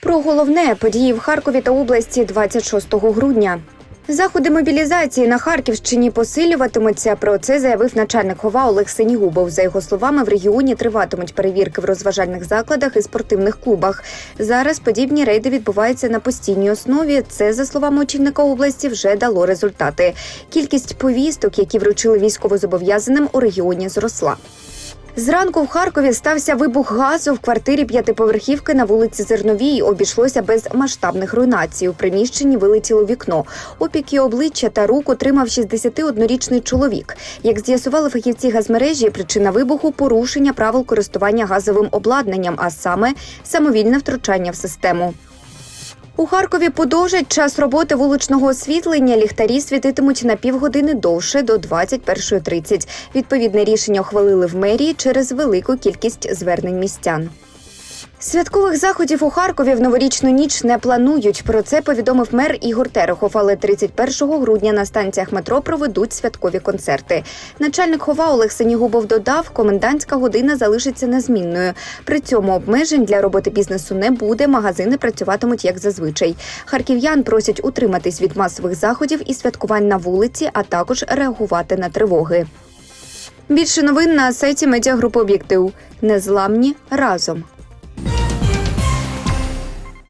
Про головне події в Харкові та області 26 грудня. Заходи мобілізації на Харківщині посилюватимуться. Про це заявив начальник ХОВА Олег Сенігубов. За його словами, в регіоні триватимуть перевірки в розважальних закладах і спортивних клубах. Зараз подібні рейди відбуваються на постійній основі. Це, за словами очільника області, вже дало результати. Кількість повісток, які вручили військовозобов'язаним, у регіоні зросла. Зранку в Харкові стався вибух газу в квартирі п'ятиповерхівки на вулиці Зерновій. Обійшлося без масштабних руйнацій. У приміщенні вилетіло вікно. Опіки обличчя та рук отримав 61-річний чоловік. Як з'ясували фахівці газмережі, причина вибуху порушення правил користування газовим обладнанням, а саме самовільне втручання в систему. У Харкові подовжать час роботи вуличного освітлення. Ліхтарі світитимуть на півгодини довше до 21.30. Відповідне рішення ухвалили в мерії через велику кількість звернень містян. Святкових заходів у Харкові в новорічну ніч не планують. Про це повідомив мер Ігор Терехов. Але 31 грудня на станціях метро проведуть святкові концерти. Начальник хова Олег Сенігубов додав, комендантська година залишиться незмінною. При цьому обмежень для роботи бізнесу не буде. Магазини працюватимуть як зазвичай. Харків'ян просять утриматись від масових заходів і святкувань на вулиці, а також реагувати на тривоги. Більше новин на сайті медіагрупи Об'єктив. Незламні разом.